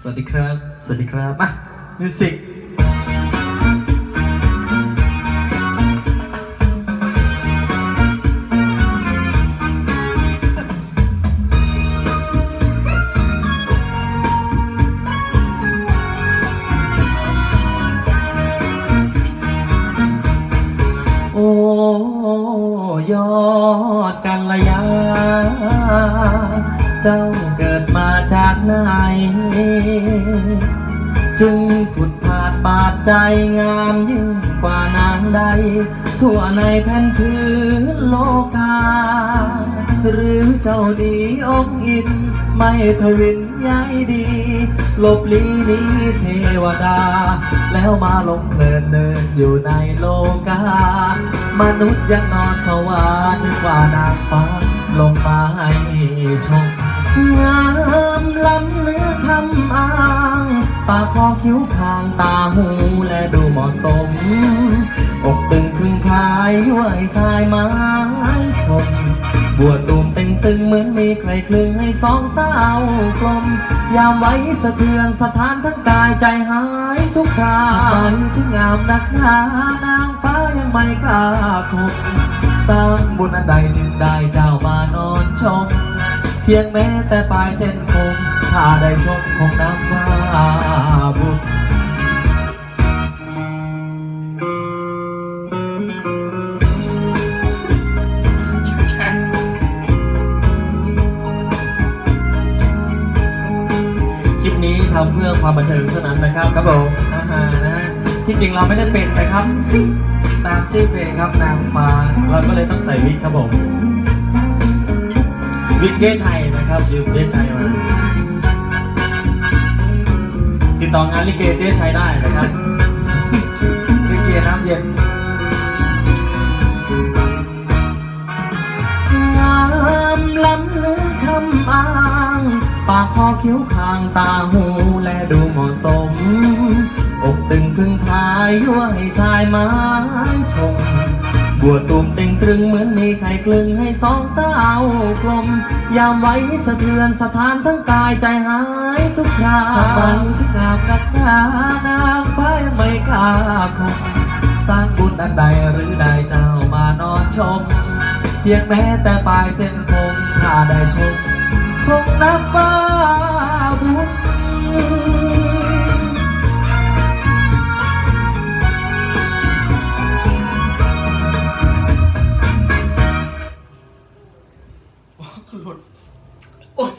สวัสดีครับ สวัสดีครับมามิวสิกโอยอดกันละยาเจ้า ไหน จึงผุดผาดปาดใจงามยิ่งกว่านางใด ทั่วในแผ่นพื้นโลกา หรือเจ้าดีอกอิน ไม่ทวินย้ายดี ลบลีนี้เทวดา แล้วมาลงเพลินเดินอยู่ในโลกา มนุษย์ยังนอนภาวานกว่านางฟ้าลงมาให้ชมงา ปากคอคิ้วคางตาหูและดูเหมาะสม อกตึงครึ่งคลายด้วยชายไม้ชม บัวตูมเต็งตึงเหมือนมีใครคลึงให้สองเต้ากลม ยามไว้สะเทือนสถานทั้งกายใจหายทุกคราไปที่งามนักหนานางฟ้ายังไม่กล้าคบสร้างบุญอันใดจึงได้เจ้ามานอนชม เพียงแม้แต่ปลายเส้นคง ถ้าได้ชมคงนับว่าบุญคลิปนี้ทำเพื่อความบันเทิงเท่านั้นนะครับครับผมอาหารนะฮะที่จริงเราไม่ได้เป็นนะครับ ตามชื่อเพลงครับนางฟ้าเราก็เลยต้องใส่วิกครับผมวิกเจ๊ชัยนะครับยืมเจ๊ชัยมา ติดต่องานลิเกเจ๊ชัยได้นะครับ ลิเกน้ำเย็น งามล้ำเลือคำอ้าง ปากคอคิ้วคางตาหูและดูเหมาะสม อกตึงพึ่งพายยั่วให้ชายไม้ชม บัวตูมเต็งตรึงเหมือนมีใครกลึงให้สองเต้ากลม ยามไว้สะเทือนสถานทั้งกายใจหายทุกคราไปที่งามนักหนานางฟ้ายังไม่กล้าคบสร้างบุญอันใดหรือได้เจ้ามานอนชม เพียงแม้แต่ปลายเส้นคงถ้าได้ชมคงนับ 어.